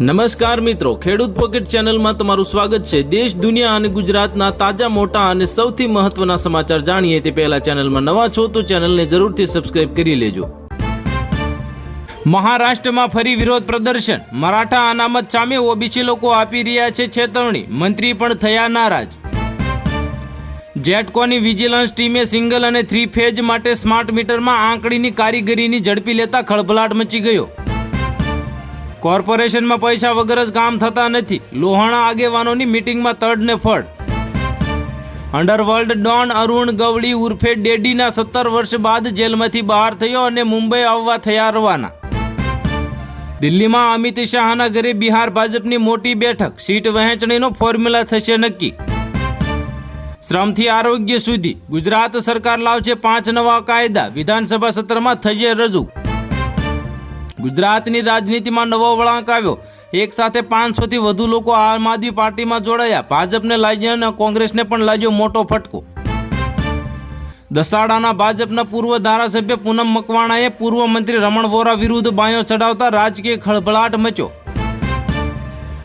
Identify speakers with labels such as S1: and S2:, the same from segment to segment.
S1: નમસ્કાર મિત્રો, ખેડૂત પોકેટ ચેનલમાં તમારું સ્વાગત છે. દેશ, દુનિયા અને ગુજરાતના તાજા, મોટા અને સૌથી મહત્વના સમાચાર જાણીએ તે પહેલા ચેનલમાં નવા છો તો ચેનલને જરૂરથી સબસ્ક્રાઇબ કરી લેજો. મહારાષ્ટ્રમાં ફરી વિરોધ પ્રદર્શન. મરાઠા અનામત સામે ઓબીસી લોકો આપી રહ્યા છે છેતરણી. મંત્રી પણ થયા નારાજ. જેટકોની વિજિલન્સ ટીમે સિંગલ અને થ્રી ફેજ માટે સ્માર્ટ મીટરમાં આંકડીની કારીગરીની ઝડપી લેતા ખળભળાટ મચી ગયો. કોર્પોરેશનમાં પૈસા વગર જ કામ થતા નથી. લોહાણા આગેવાનોની મીટિંગમાં તડને ફળ. અંડરવર્લ્ડ ડોન અરુણ ગવળી ઉર્ફે ડેડીના સત્તર વર્ષ બાદ જેલમાંથી બહાર થયો અને મુંબઈ આવવા થયા રવાના. દિલ્હીમાં અમિત શાહના ઘરે બિહાર ભાજપની મોટી બેઠક. સીટ વહેંચણીનો ફોર્મ્યુલા થશે નક્કી. શ્રમથી આરોગ્ય સુધી. ગુજરાત સરકાર લાવશે પાંચ નવા કાયદા. વિધાનસભા સત્રમાં થશે રજૂ. ગુજરાતની રાજનીતિમાં નવો વળાંક આવ્યો. એક સાથે પાંચસોથી વધુ લોકો આમ આદમી પાર્ટીમાં જોડાયા. ભાજપને લાગ્યો અને કોંગ્રેસને પણ લાગ્યો મોટો ફટકો. દસાડાના ભાજપના પૂર્વ ધારાસભ્ય પૂનમ મકવાણાએ પૂર્વ મંત્રી રમણ વોરા વિરુદ્ધ બાયો ચડાવતા રાજકીય ખળભળાટ મચ્યો.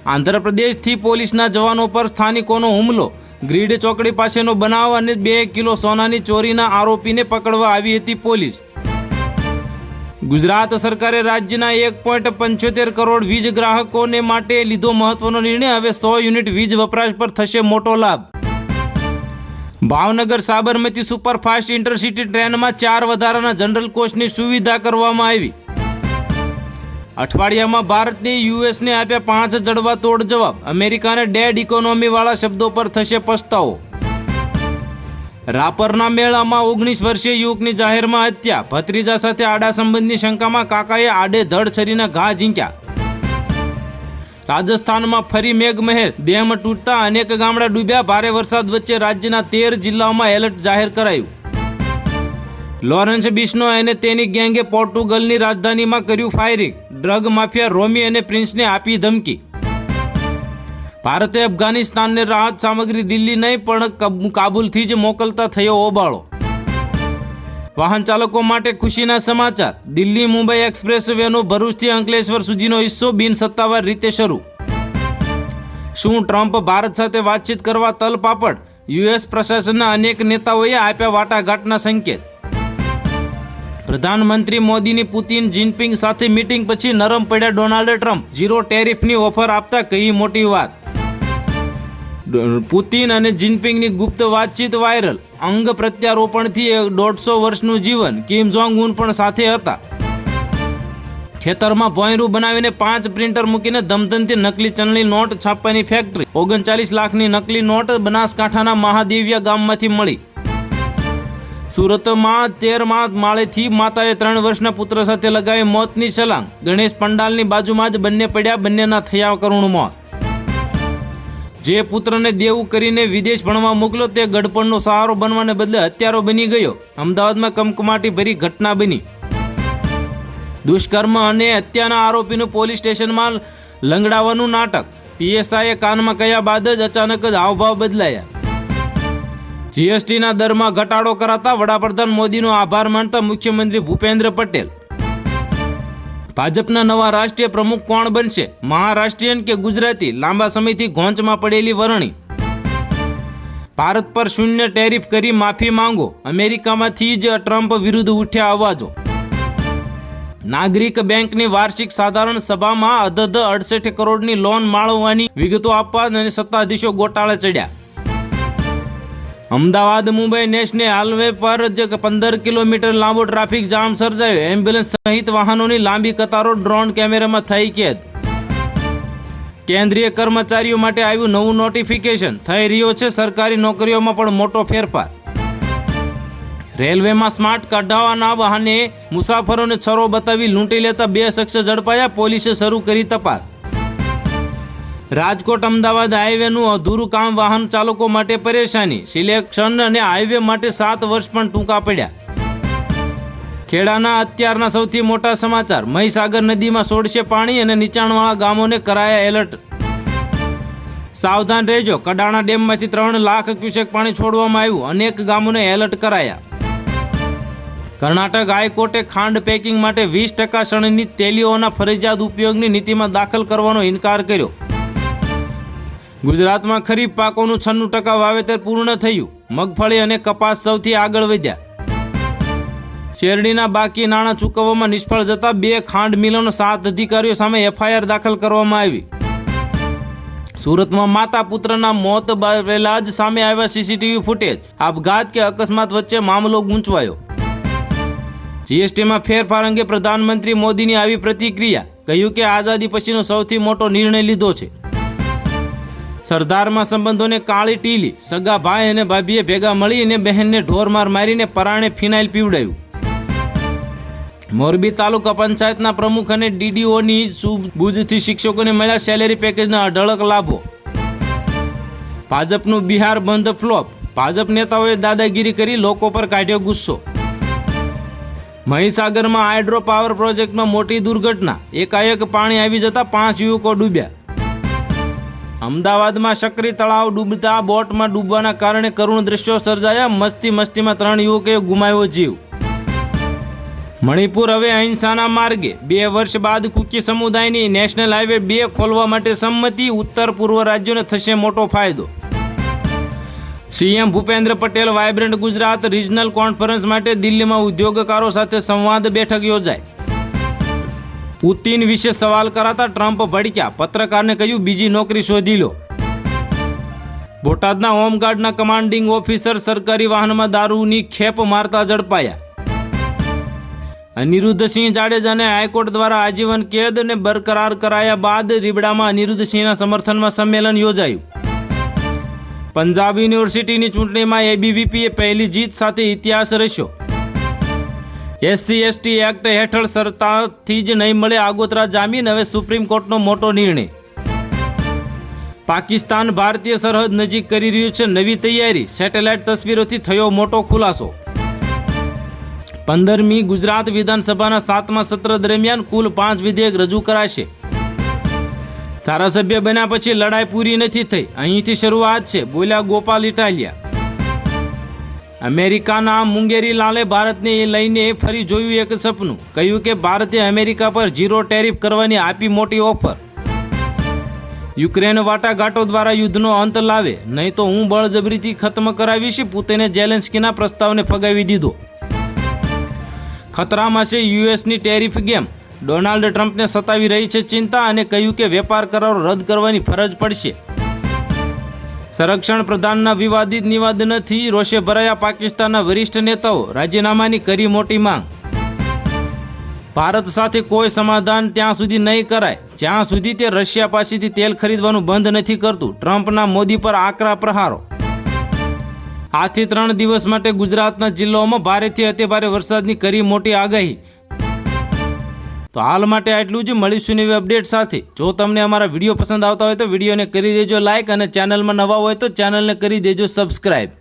S1: આંધ્રપ્રદેશથી પોલીસના જવાનો પર સ્થાનિકોનો હુમલો. ગ્રીડ ચોકડી પાસેનો બનાવ અને બે કિલો સોનાની ચોરીના આરોપીને પકડવા આવી હતી પોલીસ. ગુજરાત સરકારે રાજ્યના એક પોઈન્ટ પંચોતેર કરોડ વીજ ગ્રાહકોને માટે લીધો મહત્વનો નિર્ણય. હવે સો યુનિટ વીજ વપરાશ પર થશે મોટો લાભ. ભાવનગર સાબરમતી સુપરફાસ્ટ ઇન્ટરસિટી ટ્રેનમાં ચાર વધારાના જનરલ કોચની સુવિધા કરવામાં આવી. અઠવાડિયામાં ભારતને યુએસને આપ્યા પાંચ જડવા તોડ જવાબ. અમેરિકાને ડેડ ઇકોનોમીવાળા શબ્દો પર થશે પસ્તાવો. રાપરના મેળામાં ઓગણીસ વર્ષીય યુવકની જાહેરમાં હત્યા. ભત્રીજા સાથે આડા સંબંધની શંકામાં કાકાએ આડેધડ છરીના ઘા ઝીંક્યા. રાજસ્થાનમાં ફરી મેઘમહેર. ડેમ તૂટતા અનેક ગામડા ડૂબ્યા. ભારે વરસાદ વચ્ચે રાજ્યના તેર જિલ્લાઓમાં એલર્ટ જાહેર કરાયું. લોરેન્સ બિશ્નો અને તેની ગેંગે પોર્ટુગલની રાજધાનીમાં કર્યું ફાયરિંગ. ડ્રગ માફિયા રોમી અને પ્રિન્સને આપી ધમકી. ભારતે અફઘાનિસ્તાનને રાહત સામગ્રી દિલ્હી નહીં, પણ કાબુલથી જ મોકલતા થયો હોબાળો વાહન ચાલકો માટે ખુશીના સમાચાર. દિલ્હી મુંબઈ એક્સપ્રેસ વેનો ભરૂચથી અંકલેશ્વર સુધીનો હિસ્સો બિન સત્તાવાર રીતે શરૂ. શું ટ્રમ્પ ભારત સાથે વાતચીત કરવા તલપાપડ? યુએસ પ્રશાસનના અનેક નેતાઓએ આપ્યા વાટાઘાટના સંકેત. પ્રધાનમંત્રી મોદીની પુતિન જિનપિંગ સાથે મીટિંગ પછી નરમ પડ્યા ડોનાલ્ડ ટ્રમ્પ. ઝીરો ટેરિફની ઓફર આપતા કહી મોટી વાત. પુતિન અને જિનપિંગની ગુપ્ત વાતચીત વાયરલ. અંગ પ્રત્યારોપણથી દોઢસો વર્ષનું જીવન કિમ જોંગ ઉન પણ સાથે હતા. ખેતરમાં ભોંયરું બનાવીને પાંચ પ્રિન્ટર મૂકીને ધમધમથી નકલી ચલણી નોટ છાપવાની ફેક્ટરી. ઓગણચાલીસ લાખની નકલી નોટ બનાસકાંઠાના મહાદેવિયા ગામમાંથી મળી. સુરતમાં તેરમાં માળેથી માતાએ ત્રણ વર્ષના પુત્ર સાથે લગાવી મોતની છલાંગ. ગણેશ પંડાલની બાજુમાં જ બંને પડ્યા, બંનેના થયા કરુણ મોત. જે પુત્રને દેવું કરીને વિદેશ ભણવા મોકલ્યો, તે ગડપણનો સહારો બનવાને બદલે હત્યારો બની ગયો. અમદાવાદમાં કમકમાટી ભરી ઘટના બની. દુષ્કર્મ અને હત્યાના આરોપીનું પોલીસ સ્ટેશનમાં લંગડાવવાનું નાટક. પીએસઆઈએ કાનમાં કહ્યા બાદ જ અચાનક જ હાવભાવ બદલાયા. જીએસટીના દરમાં ઘટાડો કરાતા વડાપ્રધાન મોદીનો આભાર માનતા મુખ્યમંત્રી ભૂપેન્દ્ર પટેલ ભાજપના નવા રાષ્ટ્રીય પ્રમુખ કોણ બનશે? મહારાષ્ટ્રીયન કે ગુજરાતી? લાંબા સમયથી ઘોંચમાં પડેલી વરણી. ભારત પર શૂન્ય ટેરિફ કરી માફી માંગો. અમેરિકામાંથી જ ટ્રમ્પ વિરુદ્ધ ઉઠ્યા અવાજો. નાગરિક બેંકની વાર્ષિક સાધારણ સભામાં અધધ અડસઠ કરોડની લોન માળવવાની વિગતો આપવા અને સત્તાધીશો ગોટાળે ચડ્યા. અમદાવાદ, મુંબઈ નેશનલ હાઈવે પર જ પંદર કિલોમીટર લાંબો ટ્રાફિક જામ સર્જાયો. એમ્બ્યુલન્સ સહિત વાહનોની લાંબી કતારો ડ્રોન કેમેરામાં થઈ કેદ કેન્દ્રીય કર્મચારીઓ માટે આવ્યું નવું નોટિફિકેશન. થઈ રહ્યો છે સરકારી નોકરીઓમાં પણ મોટો ફેરફાર. રેલવેમાં સ્માર્ટ કાઢાવાના બહાને મુસાફરોને છરો બતાવી લૂંટી લેતા બે શખ્સ ઝડપાયા. પોલીસે શરૂ કરી તપાસ. રાજકોટ અમદાવાદ હાઈવેનું અધૂરું કામ વાહન ચાલકો માટે પરેશાની. સિલેક્શન અને હાઈવે માટે સાત વર્ષ પણ ટૂંકા પડ્યા. ખેડાના અત્યારના સૌથી મોટા સમાચાર. મહીસાગર નદીમાં સોડશે પાણી અને નીચાણવાળા ગામોને કરાયા એલર્ટ. સાવધાન રહેજો. કડાણા ડેમમાંથી ત્રણ લાખ ક્યુસેક પાણી છોડવામાં આવ્યું. અનેક ગામોને એલર્ટ કરાયા. કર્ણાટક હાઈકોર્ટે ખાંડ પેકિંગ માટે વીસ ટકા શણની તેલીઓના ફરજિયાત ઉપયોગની નીતિમાં દાખલ કરવાનો ઇનકાર કર્યો. ગુજરાતમાં ખરીફ પાકોનું છન્નું ટકા વાવેતર પૂર્ણ થયું. મગફળી અને કપાસ સૌથી આગળ વધ્યા. શેરડીના બાકી નાણાં ચૂકવવામાં નિષ્ફળ જતા બે ખાંડ મિલોના સાત અધિકારીઓ સામે એફઆઈઆર દાખલ કરવામાં આવી. સુરતમાં માતા પુત્રના મોત પહેલા જ સામે આવ્યા સીસીટીવી ફૂટેજ. આપઘાત કે અકસ્માત વચ્ચે મામલો ગૂંચવાયો. જીએસટીમાં ફેરફાર અંગે પ્રધાનમંત્રી મોદીની આવી પ્રતિક્રિયા. કહ્યું કે આઝાદી પછીનો સૌથી મોટો નિર્ણય લીધો છે. સરદારમાં સંબંધોને કાળી ટીલી, સગા ભાઈ અને ભાભીએ ભેગા મળીને બહેનને ઢોરમાર મારીને પરાણે ફિનાઇલ પીવડાયું. મોરબી તાલુકા પંચાયતના પ્રમુખ અને ડીડીઓની સુબુજથી શિક્ષકોને મળ્યા સેલેરી પેકેજના અઢળક લાભો. ભાજપનું બિહાર બંધ ફ્લોપ ભાજપ નેતાઓએ દાદાગીરી કરી, લોકો પર કાઢ્યો ગુસ્સો. મહીસાગરમાં હાઇડ્રો પાવર પ્રોજેક્ટમાં મોટી દુર્ઘટના. એકાએક પાણી આવી જતા પાંચ યુવકો ડૂબ્યા. અમદાવાદમાં સક્રી તળાવ ડૂબતા, બોટમાં ડૂબવાના કારણે કરુણ દ્રશ્યો સર્જાયા. મસ્તી મસ્તીમાં ત્રણ યુવકોએ ગુમાવ્યો જીવ. મણિપુર હવે અહિંસાના માર્ગે. બે વર્ષ બાદ કુકી સમુદાયની નેશનલ હાઈવે બે ખોલવા માટે સંમતિ. ઉત્તર પૂર્વ રાજ્યોને થશે મોટો ફાયદો. CM Bhupendra Patel vibrant Gujarat regional conference માટે દિલ્હીમાં ઉદ્યોગકારો સાથે સંવાદ બેઠક યોજાઈ પુતિન વિશે સવાલ કરાતા ટ્રમ્પ ભડક્યા. પત્રકારને કહ્યું, બીજી નોકરી શોધી લો. બોટાદના હોમગાર્ડના કમાન્ડિંગ ઓફિસર સરકારી વાહનમાં દારૂની ખેપ મારતા ઝડપાયા. અનિરુદ્ધસિંહ જાડેજાને હાઈકોર્ટ દ્વારા આજીવન કેદ અને બરકરાર કરાયા બાદ રીબડામાં અનિરુદ્ધસિંહના સમર્થનમાં સંમેલન યોજાયું. પંજાબ યુનિવર્સિટીની ચૂંટણીમાં એબીવીપીએ પહેલી જીત સાથે ઇતિહાસ રચ્યો. એસસી, એસટી એક્ટ હેઠળ સરતાથી જ નહીં મળે આગોતરા જામીન, હવે સુપ્રીમ કોર્ટનો મોટો નિર્ણય. પાકિસ્તાન ભારતીય સરહદ નજીક કરી રહ્યું છે નવી તૈયારી. સેટેલાઇટ તસવીરોથી થયો મોટો ખુલાસો. પંદરમી ગુજરાત વિધાનસભાના સાતમા સત્ર દરમિયાન કુલ પાંચ વિધેયક રજૂ કરાશે. ધારાસભ્ય બન્યા પછી લડાઈ પૂરી નથી થઈ. અહીંથી શરૂઆત છે. બોલ્યા ગોપાલ ઇટાલિયા. અમેરિકાના મુંગેરી લાલે ભારતને લઈને ફરી જોયું એક સપનું. કહ્યું કે ભારતે અમેરિકા પર ઝીરો ટેરિફ કરવાની આપી મોટી ઓફર. યુક્રેન વાટાઘાટો દ્વારા યુદ્ધનો અંત લાવે. નહીં તો હું બળજબરીથી ખત્મ કરાવીશ, પુતિને જેલેન્સ્કીના પ્રસ્તાવને ફગાવી દીધો. ખતરામાં છે યુએસની ટેરિફ ગેમ. ડોનાલ્ડ ટ્રમ્પને સતાવી રહી છે ચિંતા અને કહ્યું કે વેપાર કરારો રદ કરવાની ફરજ પડશે. સંરક્ષણ પ્રધાનના વિવાદિત નિવેદનથી રોષે ભરાયા પાકિસ્તાનના વરિષ્ઠ નેતાઓ. રાજીનામાની કરી મોટી માંગ. ભારત સાથે કોઈ સમાધાન ત્યાં સુધી નહીં કરાય. જ્યાં સુધી તે રશિયા પાસેથી તેલ ખરીદવાનું બંધ નથી કરતું. ટ્રમ્પના મોદી પર આકરા પ્રહારો. આજથી ત્રણ દિવસ માટે ગુજરાતના જિલ્લાઓમાં ભારેથી અતિભારે વરસાદની કરી મોટી આગાહી. તો હાલ માટે આટલું જ. મળીશું નવી અપડેટ સાથે. જો તમને અમારા વીડિયો પસંદ આવતા હોય તો વિડીયોને કરી દેજો લાઇક અને ચેનલમાં નવા હોય તો ચેનલને કરી દેજો સબસ્ક્રાઈબ